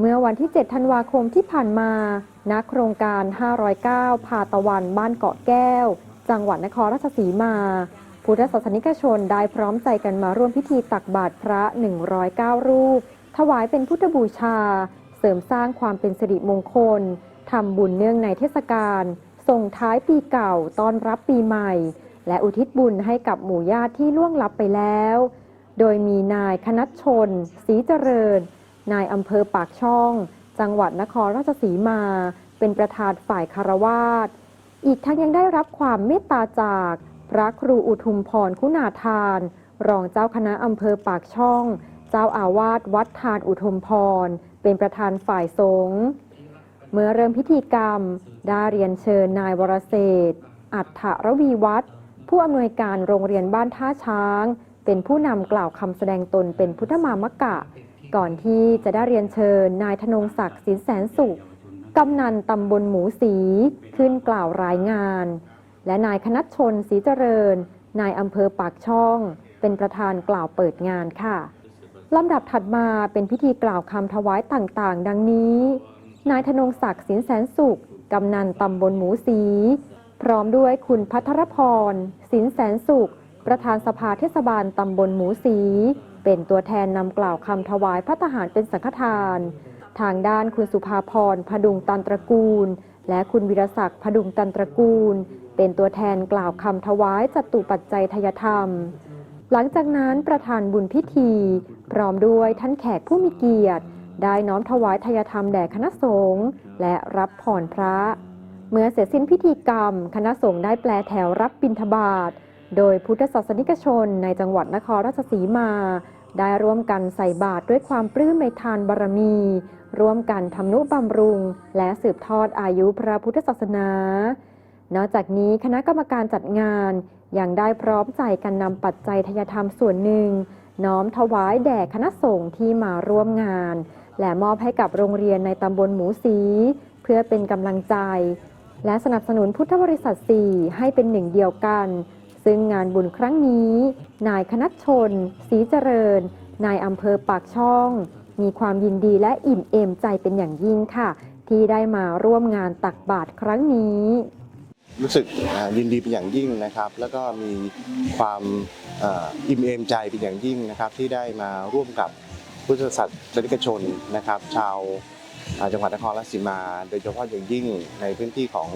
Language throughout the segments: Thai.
เมื่อวันที่ 7 ธันวาคมที่ผ่านมาณโครงการ 509 พาตะวันบ้านเกาะแก้ว จังหวัดนครราชสีมา พุทธศาสนิกชนได้พร้อมใจกันมาร่วมพิธีตักบาตรพระ 109 รูป ถวายเป็นพุทธบูชา เสริมสร้างความเป็นสิริมงคล ทำบุญเนื่องในเทศกาล ส่งท้ายปีเก่าต้อนรับปีใหม่ และอุทิศบุญให้กับหมู่ญาติที่ล่วงลับไปแล้ว โดยมีนายคณัชชน ศรีเจริญ นายอำเภอปากช่อง จังหวัดนครราชสีมา เป็นประธานฝ่ายคารวาสอีกทั้งยังได้รับความเมตตาจากพระครูอุทุมพรคุณาทาน รองเจ้าคณะอำเภอปากช่อง เจ้าอาวาสวัดทานอุทุมพร เป็นประธานฝ่ายสงฆ์เมื่อเริ่มพิธีกรรม ได้เรียนเชิญนายวรเศรษฐอัฏฐรวีวัฒผู้อำนวยการโรงเรียนบ้านท่าช้าง เป็นผู้นำกล่าวคำแสดงตนเป็นพุทธมามกะ ก่อนที่จะได้เรียนเชิญนายธนงศักดิ์สินแสนสุขกำนันตำบลหมูสีขึ้นกล่าวรายงาน และนายคณัชชนศรีเจริญ นายอำเภอปากช่อง เป็นประธานกล่าวเปิดงานค่ะลำดับถัดมาเป็นพิธีกล่าวคำถวายต่างๆ ดังนี้ นายธนงศักดิ์สินแสนสุขกำนันตำบลหมูสี พร้อมด้วยคุณพัทรพรสินแสนสุข ประธานสภาเทศบาลตำบลหมูสี เป็นตัวแทนนำกล่าวคำถวายพระทหารเป็นสังฆทาน ทางด้านคุณสุภาพรพดุงตันตระกูล และคุณวิรศักดิ์พดุงตันตระกูล เป็นตัวแทนกล่าวคำถวายจตุปัจจัยทยธรรม หลังจากนั้นประธานบุญพิธี พร้อมด้วยท่านแขกผู้มีเกียรติ ได้น้อมถวายทายธรรมแด่คณะสงฆ์และรับผ่อนพระ เมื่อเสร็จสิ้นพิธีกรรม คณะสงฆ์ได้แปลแถวรับบิณฑบาตโดยพุทธศาสนิกชนในจังหวัดนครราชสีมา ได้ร่วมกันใส่บาตรด้วยความปลื้มในทานบารมี ร่วมกันทำนุบำรุง และสืบทอดอายุพระพุทธศาสนา นอกจากนี้คณะกรรมการจัดงาน ยังได้พร้อมใจกันนำปัจจัยทยธรรมส่วนหนึ่ง น้อมถวายแด่คณะสงฆ์ที่มาร่วมงาน และมอบให้กับโรงเรียนในตำบลหมูสี เพื่อเป็นกำลังใจ และสนับสนุนพุทธบริษัท 4 ให้เป็นหนึ่งเดียวกัน ซึ่งงานบุญครั้งนี้ นายคณัชชนศรีเจริญ นายอำเภอปากช่อง มีความยินดีและอิ่มเอมใจเป็นอย่างยิ่งค่ะ ที่ได้มาร่วมงานตักบาตรครั้งนี้ รู้สึกอ่ายินดีเป็นอย่างยิ่งนะครับ แล้วก็มีความอ่าอิ่มเอมใจเป็นอย่างยิ่งนะครับ ที่ได้มาร่วมกับพุทธศาสนิกชนนะครับ ชาว จังหวัดนครราชสีมา โดยเฉพาะอย่างยิ่งในพื้นที่ของ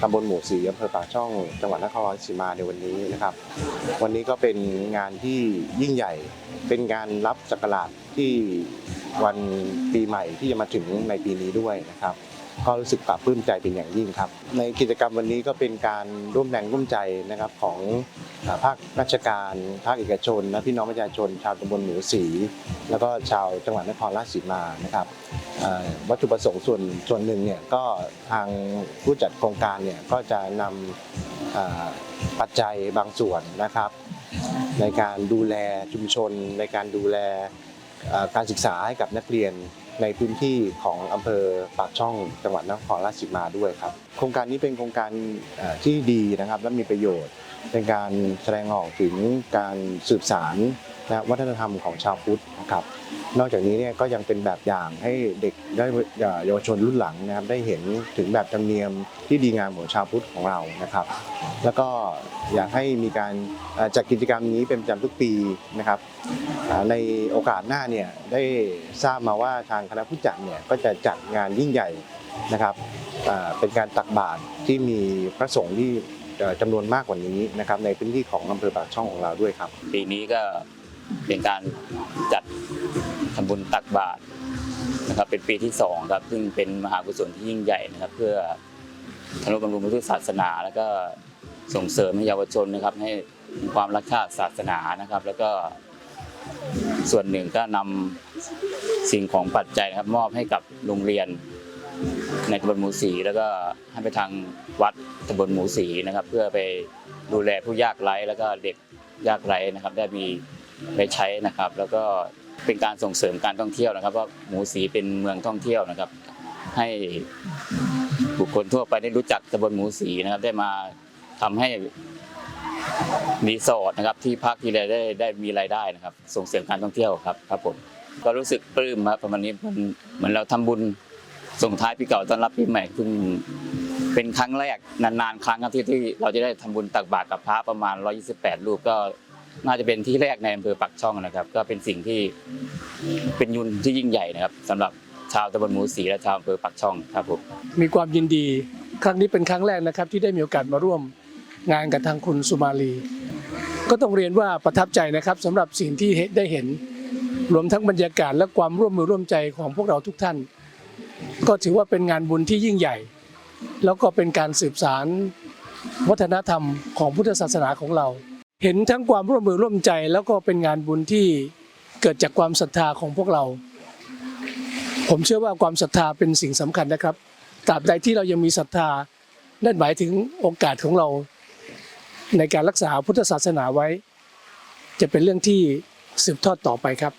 ตำบลหมู่สีอำเภอปากช่อง จังหวัดนครราชสีมาในวันนี้นะครับ วันนี้ก็เป็นงานที่ยิ่งใหญ่ เป็นงานรับสักการะที่วันปีใหม่ที่จะมาถึงในปีนี้ด้วยนะครับ ก็รู้สึกปลาบปลื้มใจเป็นอย่างยิ่งครับ ในกิจกรรมวันนี้ก็เป็นการร่วมแรงร่วมใจนะครับของภาคราชการภาคเอกชนและพี่น้องประชาชน ชาวตำบลหมูสี แล้วก็ชาวจังหวัดนครราชสีมานะครับวัตถุประสงค์ส่วนส่วนหนึ่งเนี่ยก็ทางผู้จัดโครงการเนี่ยก็จะนำปัจจัยบางส่วนนะครับ ในการดูแลชุมชนในการดูแล การศึกษาให้กับนักเรียนในพื้นที่ของอำเภอปากช่องจังหวัดนครราชสีมาด้วยครับ โครงการนี้เป็นโครงการที่ดีนะครับและมีประโยชน์เป็นการแสดงออกถึงการสืบสาร และวัฒนธรรมของชาวพุทธนะครับนอกจากนี้เนี่ยก็ยังเป็นแบบอย่างให้เด็กได้เยาวชนรุ่นหลังนะครับได้เห็นถึงแบบธรรมเนียมที่ดีงามของชาวพุทธของเรานะครับ แล้วก็อยากให้มีการจัดกิจกรรมนี้เป็นประจำทุกปีนะครับในโอกาสหน้าเนี่ยได้ทราบมาว่าทางคณะผู้จัดเนี่ยก็จะจัดงานยิ่งใหญ่นะครับเป็นการตักบาตรที่มีพระสงฆ์ที่จำนวนมากกว่านี้นะครับในพื้นที่ของอำเภอปากช่องของเราด้วยครับ ปีนี้ก็ เป็นการจัดทำบุญตักบาตรนะครับเป็นปีที่สองครับซึ่งเป็นมหากุศลที่ยิ่งใหญ่นะครับ เพื่อทนุบำรุงพระพุทธศาสนา แล้วก็ส่งเสริมให้เยาวชนนะครับ ให้มีความรักชาติศาสนานะครับ แล้วก็ส่วนหนึ่งก็นำสิ่งของปัจจัยนะครับ มอบให้กับโรงเรียนในตำบลหมูสีแล้วก็ให้ไปทางวัดตำบลหมูสีนะครับ เพื่อไปดูแลผู้ยากไร้แล้วก็เด็กยากไร้นะครับ ได้มี ไปใช้นะครับ แล้วก็เป็นการส่งเสริมการท่องเที่ยวนะครับว่าหมูสีเป็นเมืองท่องเที่ยวนะครับ ให้บุคคลทั่วไปได้รู้จักตำบลหมูสีนะครับ ได้มาทำให้รีสอร์ทนะครับที่พักที่ไรได้ได้มีรายได้นะครับ ส่งเสริมการท่องเที่ยวครับครับผมก็รู้สึกปลื้มครับประมาณนี้มันเหมือนเราทำบุญส่งท้ายปีเก่าต้อนรับปีใหม่ซึ่งเป็นครั้งแรกนานๆ ครั้งครับที่ที่เราจะได้ทำบุญตักบาตรกับพระประมาณ 128 รูปก็ น่าจะเป็นที่แรกในอำเภอปักช่องนะครับ ก็เป็นสิ่งที่เป็นยุนที่ยิ่งใหญ่นะครับสำหรับชาวตำบลหมูสีและชาวอำเภอปักช่องครับผมมีความยินดีครั้งนี้เป็นครั้งแรกนะครับ ที่ได้มีโอกาสมาร่วมงานกับทางคุณสุมาลี ก็ต้องเรียนว่าประทับใจนะครับสำหรับสิ่งที่ได้เห็นรวมทั้งบรรยากาศและความร่วมมือร่วมใจของพวกเราทุกท่าน ก็ถือว่าเป็นงานบุญที่ยิ่งใหญ่ แล้วก็เป็นการสืบสารวัฒนธรรมของพุทธศาสนาของเรา เห็นทั้งความร่วมมือร่วมใจ แล้วก็เป็นงานบุญที่เกิดจากความศรัทธาของพวกเรา ผมเชื่อว่าความศรัทธาเป็นสิ่งสำคัญนะครับตราบใดที่เรายังมีศรัทธานั่นหมายถึงโอกาสของเราในการรักษาพุทธศาสนาไว้ จะเป็นเรื่องที่สืบทอดต่อไปครับ